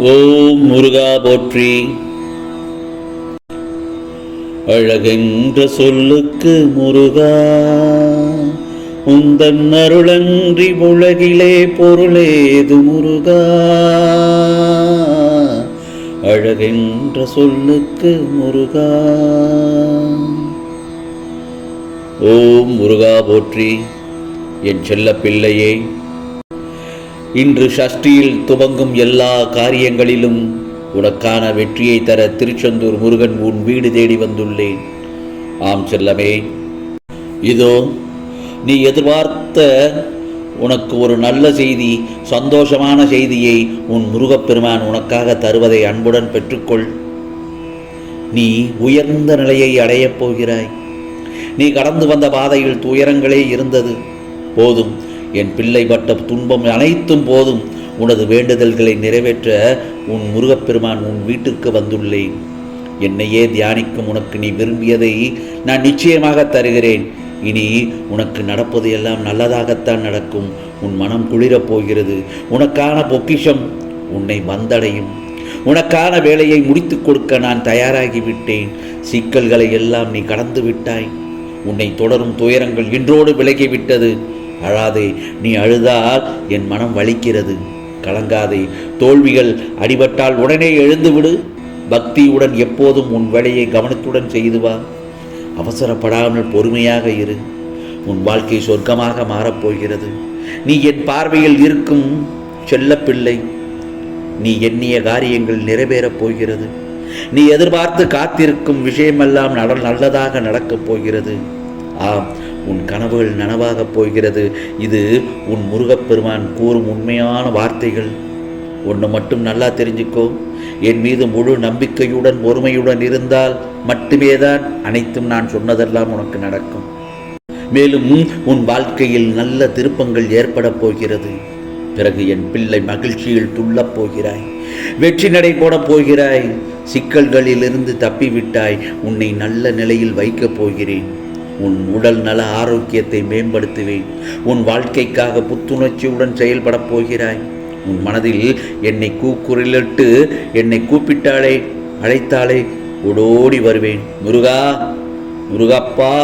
ஓம் முருகா போற்றி. அழகென்ற சொல்லுக்கு முருகா உந்தன் அருளன்றி உலகிலே பொருளேது முருகா. அழகென்ற சொல்லுக்கு முருகா. ஓம் முருகா போற்றி என் செல்ல பிள்ளையே இன்று சஷ்டியில் துவங்கும் எல்லா காரியங்களிலும் உனக்கான வெற்றியை தர திருச்செந்தூர் முருகன் உன் வீடு தேடி வந்துள்ளேன். ஆம் செல்லமே. இதோ நீ எதிர்பார்த்த உனக்கு ஒரு நல்ல செய்தி சந்தோஷமான செய்தியை உன் முருகப்பெருமான் உனக்காக தருவதை அன்புடன் பெற்றுக்கொள். நீ உயர்ந்த நிலையை அடையப் போகிறாய். நீ கடந்து வந்த பாதையில் துயரங்களே இருந்தது. போதும் என் பிள்ளை பட்ட துன்பம் அனைத்தும் போதும். உனது வேண்டுதல்களை நிறைவேற்ற உன் முருகப்பெருமான் உன் வீட்டுக்கு வந்துள்ளேன். என்னையே தியானிக்கும் உனக்கு நீ விரும்பியதை நான் நிச்சயமாக தருகிறேன். இனி உனக்கு நடப்பது எல்லாம் நல்லதாகத்தான் நடக்கும். உன் மனம் குளிரப் போகிறது. உனக்கான பொக்கிஷம் உன்னை வந்தடையும். உனக்கான வேலையை முடித்துக் கொடுக்க நான் தயாராகிவிட்டேன். சிக்கல்களை எல்லாம் நீ கடந்து விட்டாய். உன்னை தொடரும் துயரங்கள் இன்றோடு விலகிவிட்டது. அழாதே நீ அழுதால் என் மனம் வலிக்கிறது. கலங்காதே தோல்விகள் அடிபட்டால் உடனே எழுந்துவிடு. பக்தியுடன் எப்போதும் உன் வேலையை கவனத்துடன் செய்து வா. அவசரப்படாமல் பொறுமையாக இரு. உன் வாழ்க்கை சொர்க்கமாக மாறப்போகிறது நீ என் பார்வையில் இருக்கும் செல்லப்பிள்ளை. நீ எண்ணிய காரியங்கள் நிறைவேறப் போகிறது. நீ எதிர்பார்த்து காத்திருக்கும் விஷயமெல்லாம் நட நல்லதாக நடக்கப் போகிறது. ஆம் உன் கனவுகள் நனவாகப் போகிறது. இது உன் முருகப்பெருமான் கூறும் உண்மையான வார்த்தைகள். ஒன்று மட்டும் நல்லா தெரிஞ்சுக்கோ. என் மீது முழு நம்பிக்கையுடன் ஒருமையுடன் இருந்தால் மட்டுமே தான் அனைத்தும் நான் சொன்னதெல்லாம் உனக்கு நடக்கும். மேலும் உன் வாழ்க்கையில் நல்ல திருப்பங்கள் ஏற்படப் போகிறது. பிறகு என் பிள்ளை மகிழ்ச்சியில் துள்ளப் போகிறாய். வெற்றி நடை போடப் போகிறாய். சிக்கல்களிலிருந்து தப்பிவிட்டாய். உன்னை நல்ல நிலையில் வைக்கப் போகிறேன். உன் உடல் நல ஆரோக்கியத்தை மேம்படுத்துவேன். உன் வாழ்க்கைக்காக புத்துணர்ச்சியுடன் செயல்படப் போகிறாய். உன் மனதில் என்னை கூக்குரலிட்டு என்னை கூப்பிட்டாலே அழைத்தாலே ஓடோடி வருவேன். முருகா முருகப்பா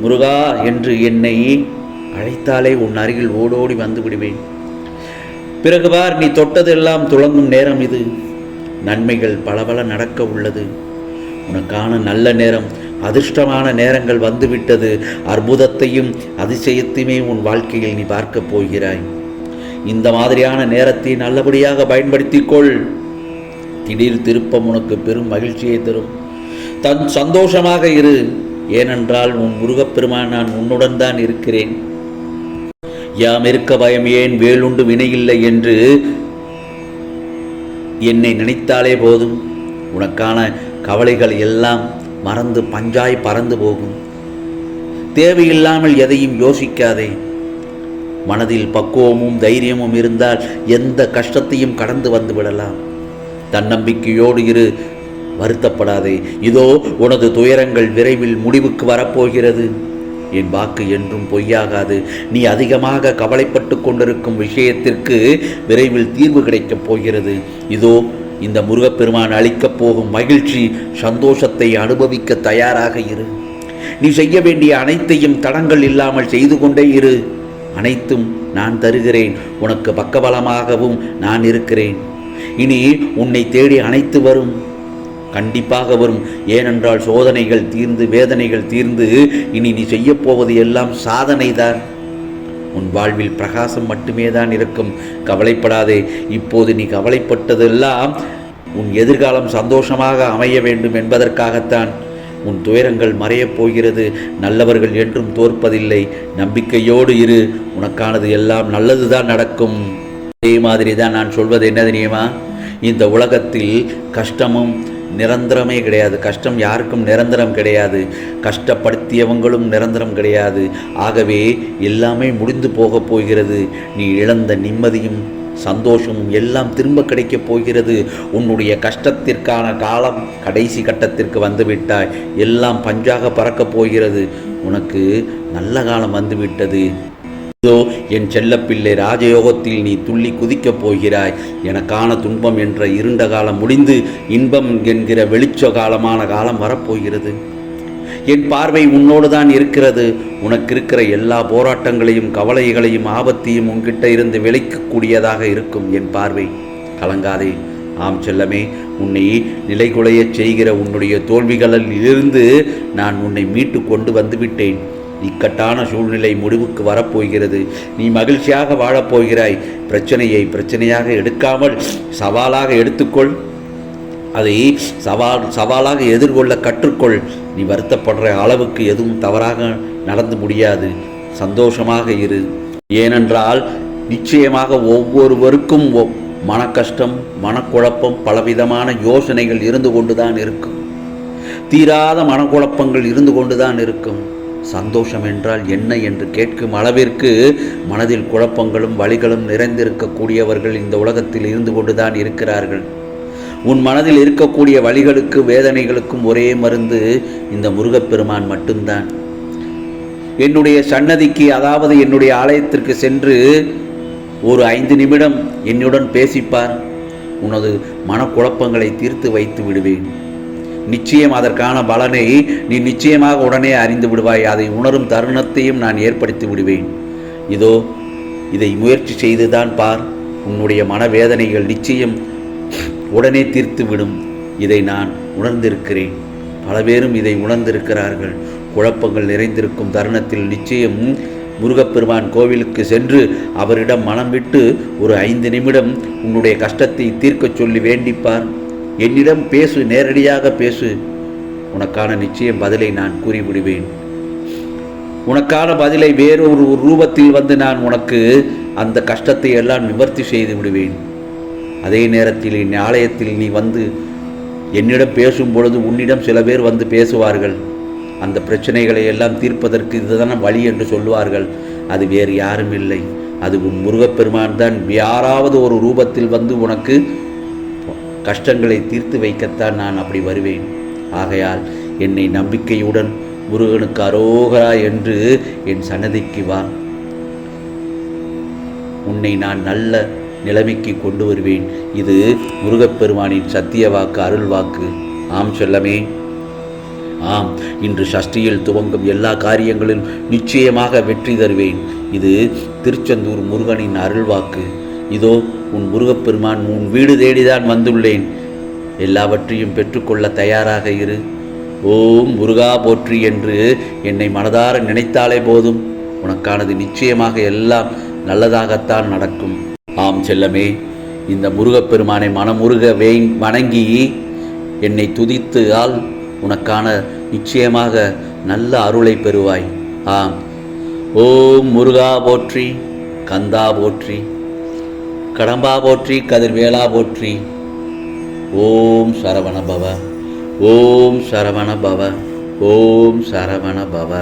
முருகா என்று என்னை அழைத்தாலே உன் அருகில் ஓடோடி வந்து விடுவேன். பிறகு பார் நீ தொட்டதெல்லாம் துளங்கும் நேரம் இது. நன்மைகள் பல நடக்க உள்ளது. உனக்கான நல்ல நேரம் அதிர்ஷ்டமான நேரங்கள் வந்துவிட்டது. அற்புதத்தையும் அதிசயத்தையுமே உன் வாழ்க்கையில் நீ பார்க்கப் போகிறாய். இந்த மாதிரியான நேரத்தை நல்லபடியாக பயன்படுத்திக் கொள் திடீர் திருப்பம் உனக்கு பெரும் மகிழ்ச்சியை தரும். தன் சந்தோஷமாக இரு. ஏனென்றால் உன் முருகப்பெருமான் நான் உன்னுடன் தான் இருக்கிறேன். யாம் இருக்க பயம் ஏன் வேலுண்டு வினையில்லை என்று என்னை நினைத்தாலே போதும். உனக்கான கவலைகள் எல்லாம் மறந்து பஞ்சாய் பறந்து போகும். தேவையில்லாமல் எதையும் யோசிக்காதே. மனதில் பக்குவமும் தைரியமும் இருந்தால் எந்த கஷ்டத்தையும் கடந்து வந்து விடலாம். தன்னம்பிக்கையோடு இரு வருத்தப்படாதே. இதோ உனது துயரங்கள் விரைவில் முடிவுக்கு வரப்போகிறது. என் வாக்கு என்றும் பொய்யாகாது. நீ அதிகமாக கவலைப்பட்டு கொண்டிருக்கும் விஷயத்திற்கு விரைவில் தீர்வு கிடைக்கப் போகிறது. இதோ இந்த முருகப்பெருமான் அளிக்கப் போகும் மகிழ்ச்சி சந்தோஷத்தை அனுபவிக்க தயாராக இரு. நீ செய்ய வேண்டிய அனைத்தையும் தடங்கள் இல்லாமல் செய்து கொண்டே இரு. அனைத்தும் நான் தருகிறேன். உனக்கு பக்கபலமாகவும் நான் இருக்கிறேன். இனி உன்னை தேடி அனைத்து வரும். கண்டிப்பாக வரும். ஏனென்றால் சோதனைகள் தீர்ந்து வேதனைகள் தீர்ந்து இனி நீ செய்யப்போவது எல்லாம் சாதனை தான் உன் வாழ்வில் பிரகாசம் மட்டுமே தான் இருக்கும். கவலைப்படாதே. இப்போது நீ கவலைப்பட்டதெல்லாம் உன் எதிர்காலம் சந்தோஷமாக அமைய வேண்டும் என்பதற்காகத்தான். உன் துயரங்கள் மறையப் போகிறது. நல்லவர்கள் என்றும் தோற்பதில்லை. நம்பிக்கையோடு இரு. உனக்கானது எல்லாம் நல்லதுதான் நடக்கும். அதே மாதிரி தான் நான் சொல்வது என்ன தெரியுமா? இந்த உலகத்தில் கஷ்டமும் நிரந்தரமே கிடையாது. கஷ்டம் யாருக்கும் நிரந்தரம் கிடையாது. கஷ்டப்படுத்தியவங்களும் நிரந்தரம் கிடையாது. ஆகவே எல்லாமே முடிந்து போகப் போகிறது. நீ இழந்த நிம்மதியும் சந்தோஷமும் எல்லாம் திரும்ப கிடைக்கப் போகிறது. உன்னுடைய கஷ்டத்திற்கான காலம் கடைசி கட்டத்திற்கு வந்துவிட்டாய். எல்லாம் பஞ்சாக பறக்கப் போகிறது. உனக்கு நல்ல காலம் வந்துவிட்டது. இதோ என் செல்லப்பிள்ளை ராஜயோகத்தில் நீ துள்ளி குதிக்கப் போகிறாய். எனக்கான துன்பம் என்ற இருண்ட காலம் முடிந்து இன்பம் என்கிற வெளிச்ச காலமான காலம் வரப்போகிறது. என் பார்வை உன்னோடு தான் இருக்கிறது. உனக்கு இருக்கிற எல்லா போராட்டங்களையும் கவலைகளையும் ஆபத்தையும் உன்கிட்ட இருந்து விளைக்கக்கூடியதாக இருக்கும் என் பார்வை. கலங்காதே. ஆம் செல்லமே உன்னை நிலைகுலையச் செய்கிற உன்னுடைய தோல்விகளில் இருந்து நான் உன்னை மீட்டு கொண்டு வந்து விட்டேன். இக்கட்டான சூழ்நிலை முடிவுக்கு வரப்போகிறது. நீ மகிழ்ச்சியாக வாழப்போகிறாய் பிரச்சனையை பிரச்சனையாக எடுக்காமல் சவாலாக எடுத்துக்கொள். அதை சவால் சவாலாக எதிர்கொள்ள கற்றுக்கொள். நீ வருத்தப்படுற அளவுக்கு எதுவும் தவறாக நடந்து முடியாது. சந்தோஷமாக இரு. ஏனென்றால் நிச்சயமாக ஒவ்வொருவருக்கும் ஒ- மனக்கஷ்டம் மனக்குழப்பம் பலவிதமான யோசனைகள் இருந்து கொண்டுதான் இருக்கும். தீராத மனக்குழப்பங்கள் இருந்து கொண்டுதான் இருக்கும். சந்தோஷம் என்றால் என்ன என்று கேட்கும் அளவிற்கு மனதில் குழப்பங்களும் வழிகளும் நிறைந்திருக்கக்கூடியவர்கள் இந்த உலகத்தில் இருந்து கொண்டுதான் இருக்கிறார்கள். உன் மனதில் இருக்கக்கூடிய வழிகளுக்கு வேதனைகளுக்கும் ஒரே மருந்து இந்த முருகப்பெருமான் மட்டும்தான். என்னுடைய சன்னதிக்கு அதாவது என்னுடைய ஆலயத்திற்கு சென்று ஒரு ஐந்து நிமிடம் என்னுடன் பேசிப்பார். உனது மனக்குழப்பங்களை தீர்த்து வைத்து விடுவேன். நிச்சயம் அதற்கான பலனை நீ நிச்சயமாக உடனே அறிந்து விடுவாய். அதை உணரும் தருணத்தையும் நான் ஏற்படுத்தி விடுவேன். இதோ இதை முயற்சி செய்துதான் பார். உன்னுடைய மனவேதனைகள் நிச்சயம் உடனே தீர்த்துவிடும். இதை நான் உணர்ந்திருக்கிறேன். பல பேரும் இதை உணர்ந்திருக்கிறார்கள். குழப்பங்கள் நிறைந்திருக்கும் தருணத்தில் நிச்சயம் முருகப்பெருமான் கோவிலுக்கு சென்று அவரிடம் மனம் விட்டு ஒரு ஐந்து நிமிடம் உன்னுடைய கஷ்டத்தை தீர்க்கச் சொல்லி வேண்டிப்பார். என்னிடம் பேசு நேரடியாக பேசு. உனக்கான நிச்சயம் பதிலை நான் கூறிவிடுவேன். உனக்கான பதிலை வேறொரு ரூபத்தில் வந்து நான் உனக்கு அந்த கஷ்டத்தை எல்லாம் நிவர்த்தி செய்து விடுவேன். அதே நேரத்தில் என் ஆலயத்தில் நீ வந்து என்னிடம் பேசும் பொழுது உன்னிடம் சில பேர் வந்து பேசுவார்கள். அந்த பிரச்சனைகளை எல்லாம் தீர்ப்பதற்கு இதுதான வழி என்று சொல்லுவார்கள். அது வேறு யாரும் இல்லை. அது உன் முருகப்பெருமான் தான். யாராவது ஒரு ரூபத்தில் வந்து உனக்கு கஷ்டங்களை தீர்த்து வைக்கத்தான் நான் அப்படி வருவேன். ஆகையால் என்னை நம்பிக்கையுடன் முருகனுக்கு அரோகரா என்று என் சன்னதிக்கு வா. உன்னை நான் நல்ல நிலைமைக்கு கொண்டு வருவேன். இது முருகப்பெருமானின் சத்திய வாக்கு அருள் வாக்கு. ஆம் சொல்லமே. ஆம் இன்று சஷ்டியில் துவங்கும் எல்லா காரியங்களிலும் நிச்சயமாக வெற்றி தருவேன். இது திருச்செந்தூர் முருகனின் அருள்வாக்கு இதோ உன் முருகப்பெருமான் உன் வீடு தேடிதான் வந்துள்ளேன். எல்லாவற்றையும் பெற்றுக்கொள்ள தயாராக இரு. ஓம் முருகா போற்றி என்று என்னை மனதார நினைத்தாலே போதும். உனக்கானது நிச்சயமாக எல்லாம் நல்லதாகத்தான் நடக்கும். ஆம் செல்லமே இந்த முருகப்பெருமானை மனமுருக வே வணங்கி என்னை துதித்து ஆள். உனக்கான நிச்சயமாக நல்ல அருளை பெறுவாய். ஆம். ஓம் முருகா போற்றி கந்தா போற்றி. கடம்பா போற்றி கதிர்வேலா போற்றி. ஓம் சரவண பவ. ஓம் சரவண பவ. ஓம் சரவண பவ.